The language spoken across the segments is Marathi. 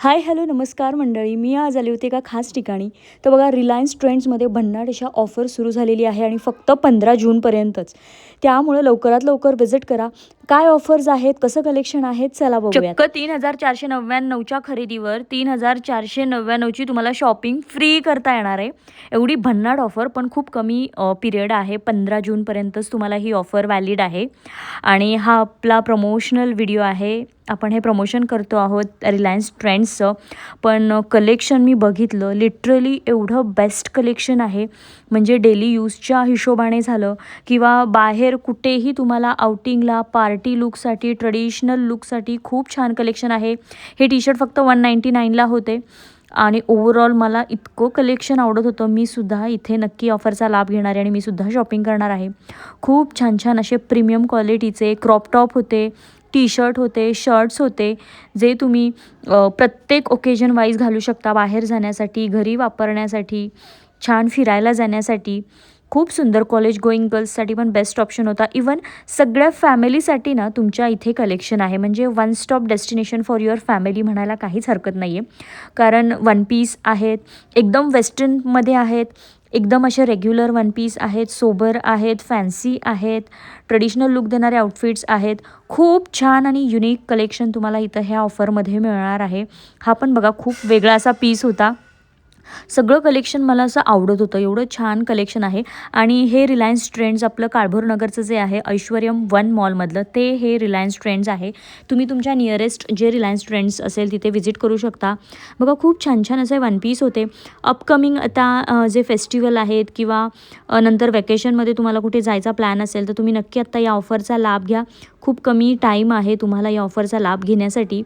हाय हॅलो नमस्कार मंडळी. मी आज आली होती एका खास ठिकाणी. तर बघा रिलायन्स ट्रेंड्समध्ये भन्नाट अशा ऑफर सुरू झालेली आहे आणि फक्त पंधरा जूनपर्यंतच त्यामुळं लवकरात लवकर विजिट करा. काय ऑफर्स आहेत? कसं कलेक्शन आहे चला बघूया चक्क तीन हजार चारशे नव्याण्णवच्या खरेदीवर तीन हजार चारशे नव्याण्णवची तुम्हाला शॉपिंग फ्री करता येणार आहे. एवढी भन्नाट ऑफर पण खूप कमी पिरियड आहे. पंधरा जूनपर्यंतच तुम्हाला ही ऑफर व्हॅलिड आहे. आणि हा आपला प्रमोशनल व्हिडिओ आहे. आपण हे प्रमोशन करतो आहोत रिलायन्स ट्रेंड्सचं पण कलेक्शन मी बघितलं लिटरली एवढं बेस्ट कलेक्शन आहे. म्हणजे डेली यूजच्या हिशोबाने झालं किंवा बाहेर कुठेही तुम्हाला आउटिंगला पार्टी लुकसाठी ट्रेडिशनल लुकसाठी खूप छान कलेक्शन आहे. हे टी शर्ट फक्त वन नाईंटी नाईनला होते. आणि ओव्हरऑल मला इतकं कलेक्शन आवडत होतं. मी सुद्धा इथे नक्की ऑफरचा लाभ घेणार आहे आणि मी सुद्धा शॉपिंग करणार आहे. खूप छान छान असे प्रीमियम क्वालिटीचे क्रॉप टॉप होते. टी शर्ट होते शर्ट्स होते जे तुम्ही प्रत्येक ओकेजन वाईज घालू शकता बाहेर जाण्यासाठी घरी वापरण्यासाठी छान फिरायला जाण्यासाठी. खूप सुंदर कॉलेज गोईंग गर्ल्ससाठी पण बेस्ट ऑप्शन होता. इवन सगळ्या फॅमिलीसाठी ना तुमच्या इथे कलेक्शन आहे. म्हणजे one stop destination for your family म्हणायला काहीच हरकत नाही आहे कारण वन पीस आहेत एकदम वेस्टर्नमध्ये आहेत एकदम असे रेग्युलर वन पीस आहेत सोबर आहेत फॅन्सी आहेत ट्रेडिशनल लुक देणारे आउटफिट्स आहेत. खूप छान आणि युनिक कलेक्शन तुम्हाला इथं ह्या ऑफरमध्ये मिळणार आहे. हा पण बघा खूप वेगळा असा पीस होता. सगळं कलेक्शन मला असं आवडत होतं. एवढं छान कलेक्शन आहे. आणि हे रिलायन्स ट्रेंड्स आपलं काळभोर नगरचं जे आहे ऐश्वर्यम वन मॉलमधलं ते हे रिलायन्स ट्रेंड्स आहे. तुम्ही तुमच्या नियरेस्ट जे रिलायन्स ट्रेंड्स असेल तिथे व्हिजिट करू शकता. बघा खूप छान छान असे वन पीस होते. अपकमिंग आता जे फेस्टिवल आहेत किंवा नंतर वेकेशनमध्ये तुम्हाला कुठे जायचा प्लॅन असेल तर तुम्ही नक्की आत्ता या ऑफरचा लाभ घ्या. खूप कमी टाईम आहे तुम्हाला या ऑफरचा लाभ घेण्यासाठी.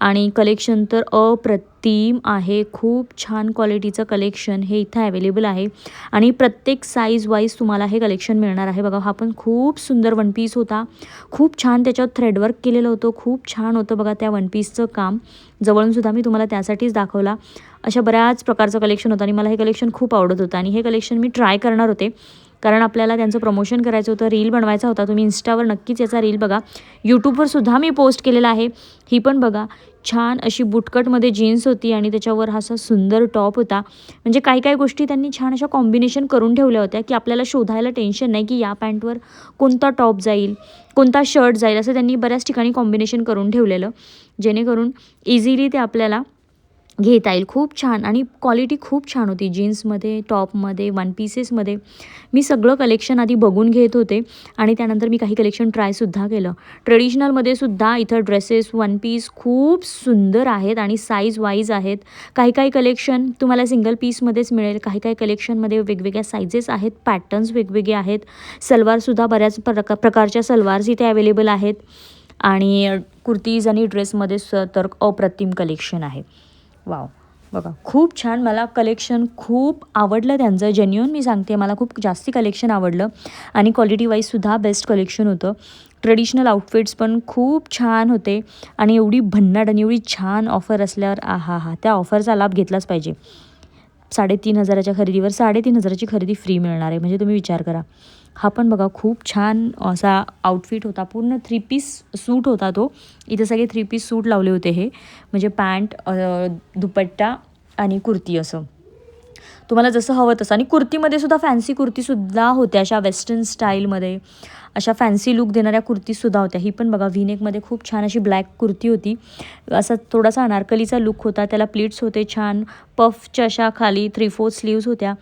आणि कलेक्शन तर अप्रतिम आहे. खूप छान क्वालिटीचं कलेक्शन हे इथं अवेलेबल आहे. आणि प्रत्येक साईज वाईज तुम्हाला हे कलेक्शन मिळणार आहे. बघा हा पण खूप सुंदर वन पीस होता. खूप छान त्याच्यावर थ्रेडवर्क केलेलं होतं. खूप छान होतं बघा त्या वन पीसचं काम. जवळूनसुद्धा मी तुम्हाला त्यासाठीच दाखवला. अशा बऱ्याच प्रकारचं कलेक्शन होतं आणि मला हे कलेक्शन खूप आवडत होतं. आणि हे कलेक्शन मी ट्राय करणार होते. कारण आपल्याला त्यांचं प्रमोशन करायचं होतं रील बनवायचा होता तुम्ही इन्स्टावर नक्कीच याचा रील बघा. यूट्यूबवर सुद्धा मी पोस्ट केलेला आहे. ही पण बघा. छान अशी बुटकटमध्ये जीन्स होती आणि त्याच्यावर हा असा सुंदर टॉप होता. म्हणजे काही काही गोष्टी त्यांनी छान अशा कॉम्बिनेशन करून ठेवल्या होत्या की आपल्याला शोधायला टेन्शन नाही की या पॅन्टवर कोणता टॉप जाईल कोणता शर्ट जाईल असं त्यांनी बऱ्याच ठिकाणी कॉम्बिनेशन करून ठेवलेलं. जेणेकरून इझिली ते आपल्याला घेता येईल. खूप छान. आणि क्वालिटी खूप छान होती. जीन्समध्ये टॉपमध्ये वन पीसेसमध्ये मी सगळं कलेक्शन आधी बघून घेत होते. आणि त्यानंतर मी काही कलेक्शन ट्रायसुद्धा केलं. ट्रेडिशनलमध्ये सुद्धा इथं ड्रेसेस वन पीस खूप सुंदर आहेत आणि साईज वाईज आहेत. काही काही कलेक्शन तुम्हाला सिंगल पीसमध्येच मिळेल. काही काही कलेक्शनमध्ये वेगवेगळ्या सायझेस आहेत. पॅटर्न्स वेगवेगळे आहेत. सलवारसुद्धा बऱ्याच प्रका प्रकारच्या सलवार्स इथे अवेलेबल आहेत. आणि कुर्तीज आणि ड्रेसमध्ये स तर अप्रतिम कलेक्शन आहे. वाव बघा खूप छान. मला कलेक्शन खूप आवडलं त्यांचं. जेन्युअन मी सांगते मला खूप जास्ती कलेक्शन आवडलं. आणि क्वालिटी वाईजसुद्धा बेस्ट कलेक्शन होतं. ट्रेडिशनल आउटफिट्स पण खूप छान होते. आणि एवढी भन्नाट आणि एवढी छान ऑफर असल्यावर आहा हा त्या ऑफरचा लाभ घेतलाच पाहिजे. साडेतीन हजाराच्या खरेदीवर साडेतीन हजाराची खरेदी फ्री मिळणार आहे. म्हणजे तुम्ही विचार करा. हा पण बघा खूप छान असा आउटफिट होता. पूर्ण थ्री पीस सूट होता तो. इथे सगळे थ्री पीस सूट लावले होते हे. म्हणजे पॅन्ट दुपट्टा आणि कुर्ती असं. तुम्हाला जसं हवं तसं. आणि कुर्तीमध्ये सुद्धा फॅन्सी कुर्तीसुद्धा होत्या अशा वेस्टर्न स्टाईलमध्ये अशा फॅन्सी लुक देणाऱ्या कुर्तीसुद्धा होत्या. ही पण बघा व्हीनेकमध्ये खूप छान अशी ब्लॅक कुर्ती होती. असा थोडासा अनारकलीचा लुक होता. त्याला प्लीट्स होते छान. पफच्या अशा खाली थ्री फोर स्लीव्स होत्या.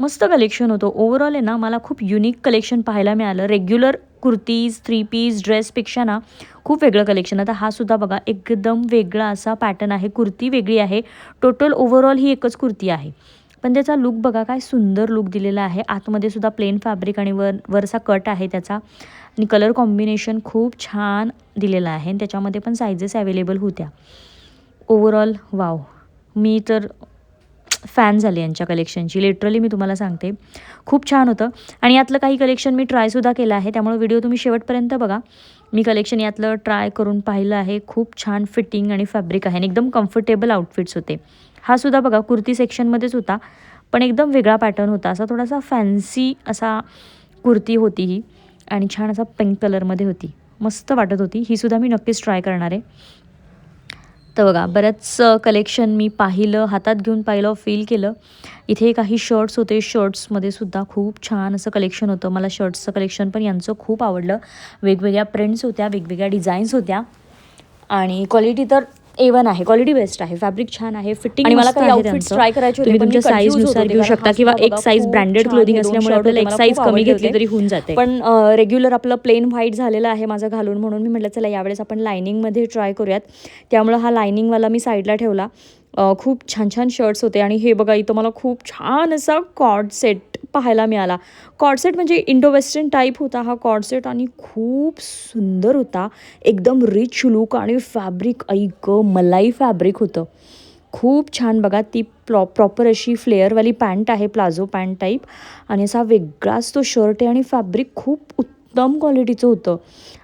मस्त कलेक्शन होतं. ओव्हरऑल आहे ना मला खूप युनिक कलेक्शन पाहायला मिळालं. रेग्युलर कुर्तीज थ्री पीस ड्रेसपेक्षा ना खूप वेगळं कलेक्शन आता हा सुद्धा बघा एकदम वेगळा असा पॅटर्न आहे. कुर्ती वेगळी आहे. टोटल ओव्हरऑल ही एकच कुर्ती आहे. पण त्याचा लुक बघा काय सुंदर लुक दिलेला आहे. आतमध्ये सुद्धा प्लेन फॅब्रिक आणि वर वरचा कट आहे त्याचा. आणि कलर कॉम्बिनेशन खूप छान दिलेलं आहे. आणि त्याच्यामध्ये पण सायझेस अवेलेबल होत्या. ओव्हरऑल वाव मी तर फॅन झाले यांच्या कलेक्शनची लिटरली मी तुम्हाला सांगते. खूप छान होतं. आणि यातलं काही कलेक्शन मी ट्रायसुद्धा केलं आहे. त्यामुळे व्हिडिओ तुम्ही शेवटपर्यंत बघा. मी कलेक्शन यातलं ट्राय करून पाहिलं आहे. खूप छान फिटिंग आणि फॅब्रिक आहे. आणि एकदम कम्फर्टेबल आउटफिट्स होते. हा सुद्धा बघा कुर्ती सेक्शनमध्येच होता. पण एकदम वेगळा पॅटर्न होता. असा थोडासा फॅन्सी असा कुर्ती होती ही. आणि छान असा पिंक कलरमध्ये होती. मस्त वाटत होती. ही सुद्धा मी नक्कीच ट्राय करणार आहे. तर बघा बरंच कलेक्शन मी पाहिलं हातात घेऊन पाहिलं फील केलं. इथे काही शर्ट्स होते शर्ट्समध्ये सुद्धा खूप छान असं कलेक्शन होतं. मला शर्ट्सचं कलेक्शन पण यांचं खूप आवडलं. वेगवेगळ्या प्रिंट्स होत्या वेगवेगळ्या डिझाईन्स होत्या. आणि क्वालिटी तर ए वन आहे. क्वालिटी बेस्ट आहे. फॅब्रिक छान आहे. फिटिंग आणि मला काही try करायचे होते, तुम्ही तुमच्या साईजनुसार घेऊ शकता किंवा एक साईज ब्रँडेड क्लोदिंग असल्यामुळे आपल्याला एक साईज कमी घेतली. तरी होऊन जाते. पण रेग्युलर आपलं प्लेन व्हाईट झालेलं आहे माझं घालून म्हणून मी म्हटलं चला यावेळेस आपण लायनिंगमध्ये ट्राय करूयात. त्यामुळं हा लायनिंगवाला मी साईडला ठेवला. खूप छान छान शर्ट्स होते आणि हे बघा इथं मला खूप छान असा कॉर्ड सेट पाहायला मिळाला. कॉडसेट सेट म्हणजे इंडो वेस्टर्न टाईप होता हा कॉडसेट सेट आणि खूप सुंदर होता. एकदम रिच लुक आणि फॅब्रिक ऐक मलाई फॅब्रिक होतं. खूप छान बघा ती प्लॉ प्रॉपर अशी फ्लेअरवाली पॅन्ट आहे प्लाझो पॅन्ट टाईप आणि असा वेगळाच तो शर्ट आहे आणि फॅब्रिक खूप उत्तम क्वालिटीचं होतं.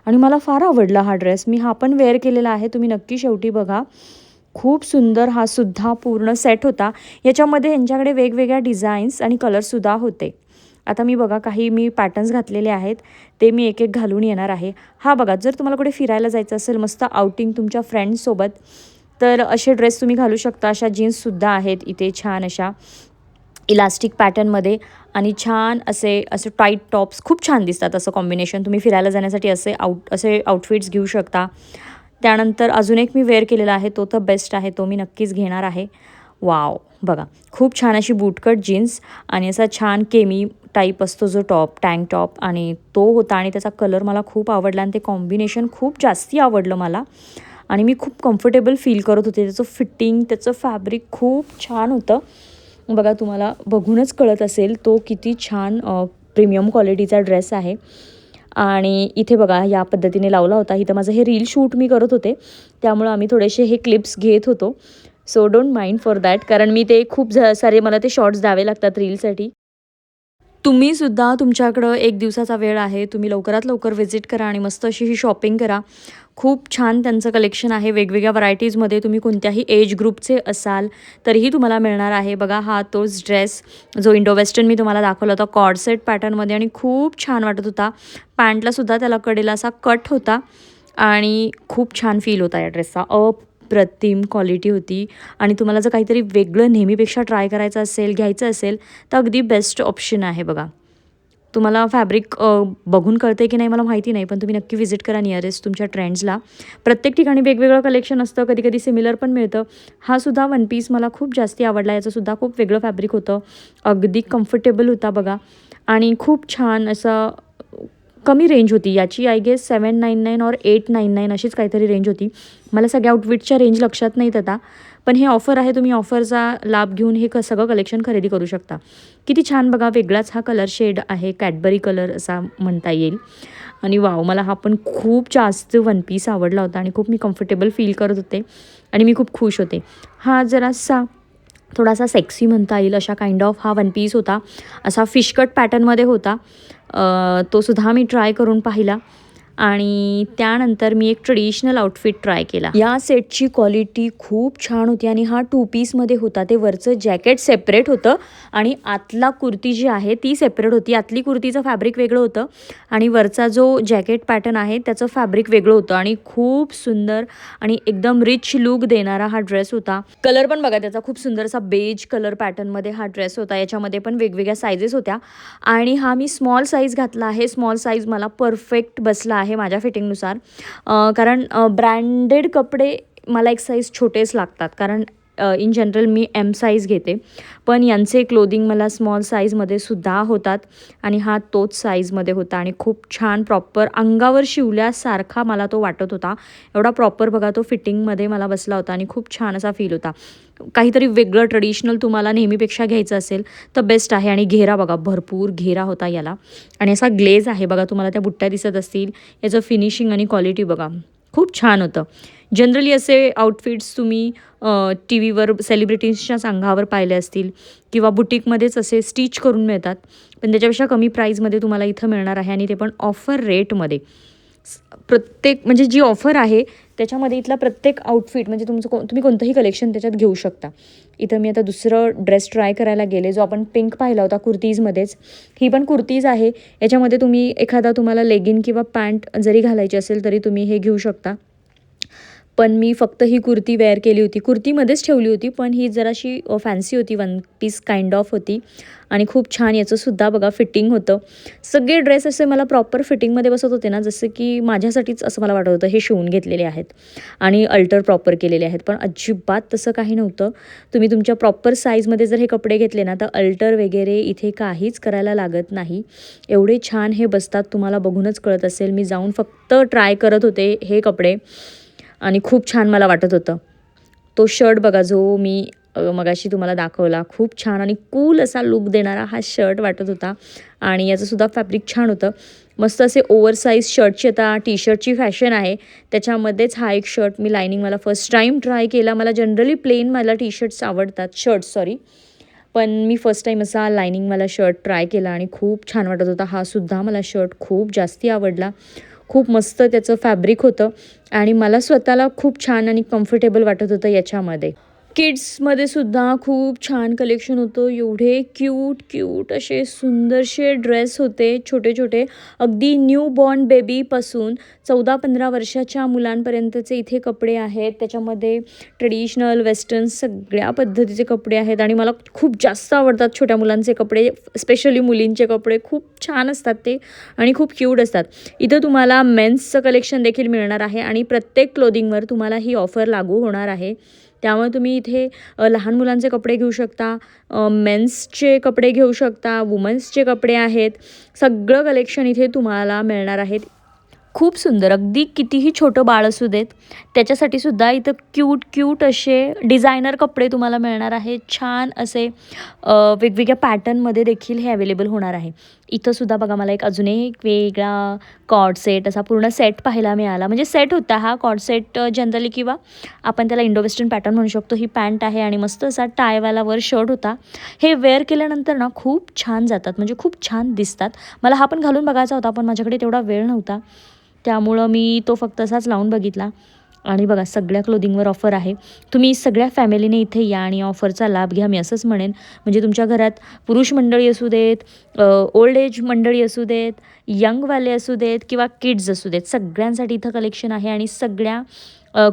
आणि मला फार आवडला हा ड्रेस मी हा पण वेअर केलेला आहे. तुम्ही नक्की शेवटी बघा. खूप सुंदर हा सुद्धा पूर्ण सेट होता. याच्यामध्ये यांच्याकडे वेगवेगळ्या डिझाईन्स आणि कलरसुद्धा होते. आता मी बघा काही मी पॅटर्न्स घातलेले आहेत. ते मी एक एक घालून येणार आहे. हा बघा जर तुम्हाला कुठे फिरायला जायचं असेल मस्त आउटिंग तुमच्या फ्रेंड्ससोबत तर असे ड्रेस तुम्ही घालू शकता. अशा जीन्ससुद्धा आहेत इथे छान अशा इलास्टिक पॅटर्नमध्ये आणि छान असे असे टाईट टॉप्स खूप छान दिसतात असं कॉम्बिनेशन तुम्ही फिरायला जाण्यासाठी असे आउट असे आउटफिट्स घेऊ शकता. त्यानंतर अजून एक मी वेअर केलेला आहे तो तर बेस्ट आहे तो मी नक्कीच घेणार आहे. वाव बघा खूप छान अशी बूटकट जीन्स आणि असा छान केमी टाईप असतो जो टॉप टँक टॉप आणि तो होता आणि त्याचा कलर मला खूप आवडला आणि ते कॉम्बिनेशन खूप जास्ती आवडलं मला. आणि मी खूप कम्फर्टेबल फील करत होते त्याचं फिटिंग त्याचं फॅब्रिक खूप छान होतं. बघा तुम्हाला बघूनच कळत असेल तो किती छान प्रीमियम क्वालिटीचा ड्रेस आहे. आणि इथे बघा या पद्धतीने लावला होता. इथं माझं हे रील शूट मी करत होते. त्यामुळं आम्ही थोडेसे हे क्लिप्स घेत होतो. So don't mind for that कारण मी ते खूप झ सारे मला ते शॉर्ट्स द्यावे लागतात रीलसाठी तुम्ही सुद्धा तुमच्याकडं एक दिवसाचा वेळ आहे. तुम्ही लवकरात लवकर व्हिजिट करा आणि मस्त अशी ही शॉपिंग करा. खूप छान त्यांचं कलेक्शन आहे. वेगवेगळ्या व्हरायटीजमध्ये तुम्ही कोणत्याही एज ग्रुपचे असाल तरीही तुम्हाला मिळणार आहे. बघा हा तोच ड्रेस जो इंडो वेस्टर्न मी तुम्हाला दाखवला होता कॉडसेट पॅटर्नमध्ये आणि खूप छान वाटत होता. पॅन्टलासुद्धा त्याला कडेला असा कट होता आणि खूप छान फील होता या ड्रेसचा. प्रतिम क्वालिटी होती. आणि तुम्हाला जर काहीतरी वेगळं नेहमीपेक्षा ट्राय करायचं असेल घ्यायचं असेल तर अगदी बेस्ट ऑप्शन आहे बघा. तुम्हाला फॅब्रिक बघून कळते की नाही मला माहिती नाही पण तुम्ही नक्की व्हिजिट करा नियरेस्ट तुमच्या ट्रेंड्सला प्रत्येक ठिकाणी वेगवेगळं कलेक्शन असतं कधी कधी सिमिलर पण मिळतं. हा सुद्धा वन पीस मला खूप जास्ती आवडला याचंसुद्धा खूप वेगळं फॅब्रिक होतं. अगदी कम्फर्टेबल होता बघा. आणि खूप छान असं कमी रेंज होती. याची I guess seven nine nine और एट नाईन नाईन अशीच काहीतरी रेंज होती. मला सगळ्या आउटफिटच्या रेंज लक्षात नाहीत आता. पण हे ऑफर आहे तुम्ही ऑफरचा लाभ घेऊन हे क सगळं कलेक्शन खरेदी करू शकता. किती छान बघा वेगळाच हा कलर शेड आहे. कॅडबरी कलर असा म्हणता येईल. आणि वाव मला हा पण खूप जास्त वन पीस आवडला होता आणि खूप मी कम्फर्टेबल फील करत होते आणि मी खूप खुश होते. हा जरासा थोडासा सेक्सी म्हणता येईल अशा काइंड ऑफ हा वन पीस होता. असा फिशकट पॅटर्नमध्ये होता. तो सुद्धा मी ट्राय करून पाहिला. आणि त्यानंतर मी एक ट्रेडिशनल आउटफिट ट्राय केला. या सेटची क्वालिटी खूप छान होती आणि हा टू पीसमध्ये होता. ते वरचं जॅकेट सेपरेट होतं आणि आतला कुर्ती जी आहे ती सेपरेट होती. आतली कुर्तीचं फॅब्रिक वेगळं होतं आणि वरचा जो जॅकेट पॅटर्न आहे त्याचं फॅब्रिक वेगळं होतं आणि खूप सुंदर आणि एकदम रिच लुक देणारा हा ड्रेस होता. कलर पण बघा त्याचा खूप सुंदर असा बेज कलर पॅटर्नमध्ये हा ड्रेस होता. याच्यामध्ये पण वेगवेगळ्या सायझेस होत्या. आणि हा मी स्मॉल साईज घातला आहे. स्मॉल साईज मला परफेक्ट बसला आहे. माझ्या फिटिंगनुसार. कारण ब्रँडेड कपडे मला एक साईज छोटेच लागतात. कारण इन जनरल मी एम साईज घेते. पण यांचे क्लोदिंग मला स्मॉल साईजमध्ये सुद्धा होतात आणि हा तोच साईजमध्ये होता आणि खूप छान प्रॉपर अंगावर शिवल्यासारखा मला तो वाटत होता. एवढा प्रॉपर बघा तो फिटिंगमध्ये मला बसला होता आणि खूप छान असा फील होता. काहीतरी वेगळं ट्रेडिशनल तुम्हाला नेहमीपेक्षा घ्यायचं असेल तर बेस्ट आहे आणि घेरा बघा भरपूर घेरा होता याला. आणि असा ग्लेज आहे बघा तुम्हाला त्या बुट्ट्या दिसत असतील. याचं फिनिशिंग आणि क्वालिटी बघा. खूप छान होतं. जनरली असे आउटफिट्स तुम्ही टी व्हीवर सेलिब्रिटीजच्याच अंगावर पाहिले असतील किंवा बुटीकमध्येच असे स्टिच करून मिळतात. पण त्याच्यापेक्षा कमी प्राईजमध्ये तुम्हाला इथं मिळणार आहे आणि ते पण ऑफर रेटमध्ये प्रत्येक म्हणजे जी ऑफर आहे त्याच्यामध्ये इथला प्रत्येक आउटफिट म्हणजे तुमचं को तुम्ही कोणतंही कलेक्शन त्याच्यात घेऊ शकता. इथं मी आता दुसरं ड्रेस ट्राय करायला गेले जो आपण पिंक पाहिला होता कुर्तीजमध्येच. ही पण कुर्तीज आहे. याच्यामध्ये तुम्ही एखादा तुम्हाला लेगिन किंवा पॅन्ट जरी घालायची असेल तरी तुम्ही हे घेऊ शकता. पण मी फक्त ही कुर्ती वेअर केली होती. कुर्तीमध्येच ठेवली होती पण ही जराशी फॅन्सी होती वन पीस काइंड ऑफ होती. आणि खूप छान याचंसुद्धा बघा फिटिंग होतं. सगळे ड्रेस असे मला प्रॉपर फिटिंगमध्ये बसत होते ना जसं की माझ्यासाठीच असं मला वाटत होतं हे शिवून घेतलेले आहेत. आणि अल्टर प्रॉपर केलेले आहेत. पण अजिबात तसं काही नव्हतं. तुम्ही तुमच्या प्रॉपर साईजमध्ये जर हे कपडे घेतले ना तर अल्टर वगैरे इथे काहीच करायला लागत नाही. एवढे छान हे बसतात तुम्हाला बघूनच कळत असेल. मी जाऊन फक्त ट्राय करत होते हे कपडे. आणि खूप छान मला वाटत होतं. तो शर्ट बघा जो मी मगाशी तुम्हाला दाखवला खूप छान आणि कूल असा लुक देणारा हा शर्ट वाटत होता. आणि याचंसुद्धा फॅब्रिक छान होतं. मस्त असे ओव्हरसाईज शर्टची आता टी शर्टची फॅशन आहे. त्याच्यामध्येच हा एक शर्ट मी लायनिंग मला फर्स्ट टाईम ट्राय केला. मला जनरली प्लेन मला टी शर्ट्स आवडतात. शर्ट सॉरी पण मी फर्स्ट टाईम असा लायनिंग मला शर्ट ट्राय केला आणि खूप छान वाटत होता. हा सुद्धा मला शर्ट खूप जास्ती आवडला. खूप मस्त त्याचं फॅब्रिक होतं. आणि मला स्वतःला खूप छान आणि कम्फर्टेबल वाटत होतं याच्यामध्ये. किड्समध्ये सुद्धा खूप छान कलेक्शन होतं. एवढे क्यूट क्यूट असे सुंदरसे ड्रेस होते छोटे छोटे. अगदी न्यू बॉर्न बेबीपासून चौदा पंधरा वर्षाच्या मुलांपर्यंतचे इथे कपडे आहेत. त्याच्यामध्ये ट्रेडिशनल वेस्टर्न सगळ्या पद्धतीचे कपडे आहेत. आणि मला खूप जास्त आवडतात छोट्या मुलांचे कपडे स्पेशली मुलींचे कपडे. खूप छान असतात ते आणि खूप क्यूट असतात. इथं तुम्हाला मेन्सचं कलेक्शन देखील मिळणार आहे आणि प्रत्येक क्लोदिंगवर तुम्हाला ही ऑफर लागू होणार आहे. त्यामुळे तुम्ही इथे लहान मुलांचे कपडे घेऊ शकता मेन्सचे कपडे घेऊ शकता वुमन्सचे कपडे आहेत. सगळं कलेक्शन इथे तुम्हाला मिळणार आहेत. खूप सुंदर. अगदी कितीही छोटं बाळ असू देत त्याच्यासाठी सुद्धा इथं क्यूट क्यूट असे डिझायनर कपडे तुम्हाला मिळणार आहे छान असे वेगवेगळ्या पॅटर्नमध्ये देखील हे अवेलेबल होणार आहे. इथं सुद्धा बघा मला एक अजून एक वेगळा कॉड सेट असा पूर्ण सेट पाहायला मिळाला. म्हणजे सेट होता हा कॉड सेट जनरली किंवा आपण त्याला इंडो वेस्टर्न पॅटर्न म्हणू शकतो. ही पॅन्ट आहे आणि मस्त असा टायवाला वर शर्ट होता. हे वेअर केल्यानंतर ना खूप छान जातात. म्हणजे खूप छान दिसतात. मला हा पण घालून बघायचा होता पण माझ्याकडे तेवढा वेळ नव्हता. त्यामुळं मी तो फक्त असाच लावून बघितला. आणि बघा सगळ्या क्लोदिंगवर ऑफर आहे. तुम्ही सगळ्या फॅमिलीने इथे या आणि ऑफरचा लाभ घ्या मी असंच म्हणेन. म्हणजे तुमच्या घरात पुरुष मंडळी असू देत ओल्ड एज मंडळी असू देत यंगवाले असू देत किंवा किड्स असू देत सगळ्यांसाठी इथं कलेक्शन आहे आणि सगळ्या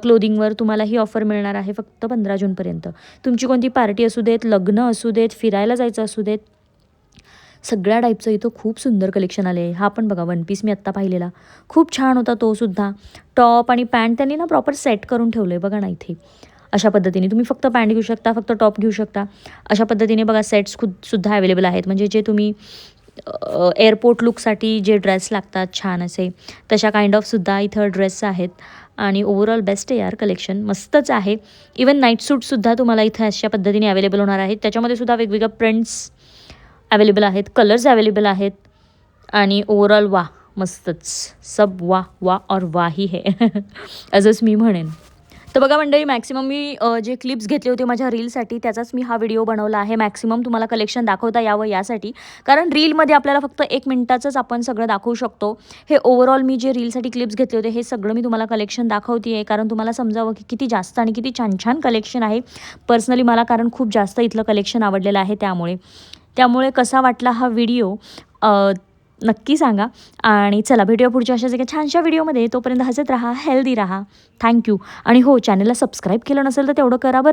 क्लोदिंगवर तुम्हाला ही ऑफर मिळणार आहे फक्त पंधरा जूनपर्यंत. तुमची कोणती पार्टी असू देत लग्न असू देत फिरायला जायचं असू देत सगळ्या टाईपचं इथं खूप सुंदर कलेक्शन आले आहे हा पण बघा वन पीस मी आत्ता पाहिलेला. खूप छान होता तो सुद्धा. टॉप आणि पॅन्ट त्यांनी ना प्रॉपर सेट करून ठेवलं आहे बघा ना इथे. अशा पद्धतीने. तुम्ही फक्त पॅन्ट घेऊ शकता फक्त टॉप घेऊ शकता. अशा पद्धतीने बघा सेट्स खुद सुद्धा अवेलेबल आहेत. म्हणजे जे तुम्ही एअरपोर्ट लुकसाठी जे ड्रेस लागतात छान असे तशा काइंड ऑफसुद्धा इथं ड्रेस आहेत. आणि ओव्हरऑल बेस्ट आहे यार कलेक्शन मस्तच आहे. इवन नाईट सूटसुद्धा तुम्हाला इथं अशा पद्धतीने अवेलेबल होणार आहेत. त्याच्यामध्ये सुद्धा वेगवेगळ्या प्रिंट्स अवेलेबल आहेत कलर्स अवेलेबल आहेत आणि ओवरऑल वा मस्तच. सब वा वा और वा ही है. असंच मी म्हणेन. तर बघा मंडळी मॅक्सिमम मी जे क्लिप्स घेतले होते माझ्या रीलसाठी त्याचाच मी हा व्हिडिओ बनवला आहे. मॅक्सिमम तुम्हाला कलेक्शन दाखवता यावं यासाठी. कारण रीलमध्ये आपल्याला फक्त एक मिनटाचंच आपण सगळं दाखवू शकतो. हे ओव्हरऑल मी जे रीलसाठी क्लिप्स घेतले होते हे सगळं मी तुम्हाला कलेक्शन दाखवते आहे कारण तुम्हाला समजावं की किती जास्त आणि किती छान छान कलेक्शन आहे. पर्सनली मला कारण खूप जास्त इथलं कलेक्शन आवडलेलं आहे त्यामुळे. त्यामुळे कसा वाटला हा व्हिडिओ नक्की सांगा. आणि चला भेटूया पुढच्या अशाच एका छानशा व्हिडिओमध्ये. तोपर्यंत हसत राहा हेल्दी राहा. थँक्यू आणि हो चॅनलला सबस्क्राईब केलं नसेल तर तेवढं करा बरं.